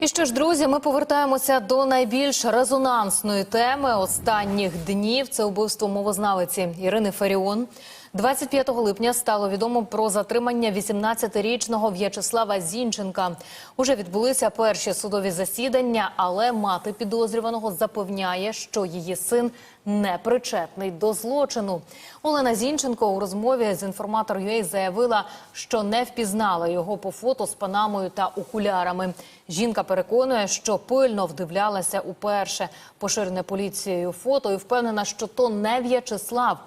І що ж, друзі, ми повертаємося до найбільш резонансної теми останніх днів. Це убивство мовознавиці Ірини Фаріон. 25 липня стало відомо про затримання 18-річного В'ячеслава Зінченка. Уже відбулися перші судові засідання, але мати підозрюваного запевняє, що її син не причетний до злочину. Олена Зінченко у розмові з інформатор UA заявила, що не впізнала його по фото з панамою та окулярами. Жінка переконує, що пильно вдивлялася уперше поширене поліцією фото і впевнена, що то не В'ячеслав.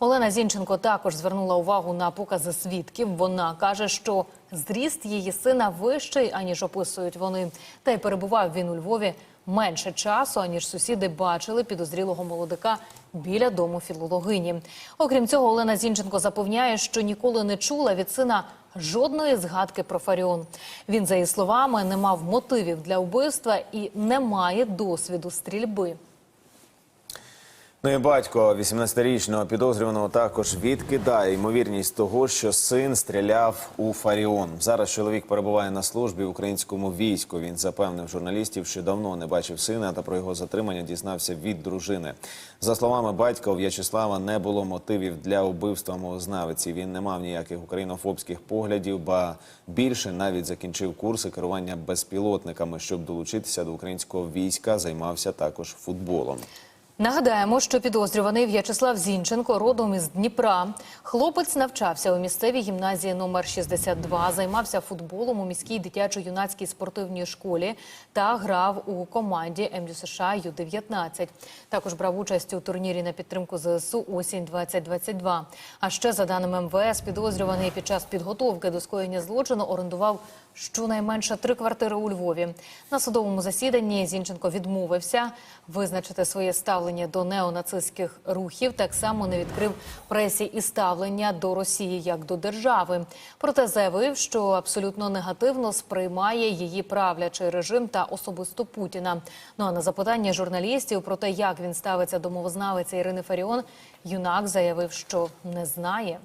Олена Зінченко також звернула увагу на покази свідків. Вона каже, що зріст її сина вищий, аніж описують вони. Та й перебував він у Львові менше часу, аніж сусіди бачили підозрілого молодика біля дому філологині. Окрім цього, Олена Зінченко запевняє, що ніколи не чула від сина жодної згадки про Фаріон. Він, за її словами, не мав мотивів для вбивства і не має досвіду стрільби. Ну і батько 18-річного підозрюваного також відкидає ймовірність того, що син стріляв у Фаріон. Зараз чоловік перебуває на службі в українському війську. Він запевнив журналістів, що давно не бачив сина, та про його затримання дізнався від дружини. За словами батька, у В'ячеслава не було мотивів для вбивства мовознавиці. Він не мав ніяких українофобських поглядів, ба більше навіть закінчив курси керування безпілотниками, щоб долучитися до українського війська. Займався також футболом. Нагадаємо, що підозрюваний В'ячеслав Зінченко родом із Дніпра. Хлопець навчався у місцевій гімназії номер 62, займався футболом у міській дитячо-юнацькій спортивній школі та грав у команді МДСШ Ю-19. Також брав участь у турнірі на підтримку ЗСУ осінь 2022. А ще за даними МВС, підозрюваний під час підготовки до скоєння злочину орендував щонайменше три квартири у Львові. На судовому засіданні Зінченко відмовився визначити своє ставлення до неонацистських рухів. Так само не відкрив пресі і ставлення до Росії як до держави. Проте заявив, що абсолютно негативно сприймає її правлячий режим та особисто Путіна. Ну а на запитання журналістів про те, як він ставиться до мовознавиці Ірини Фаріон, юнак заявив, що не знає.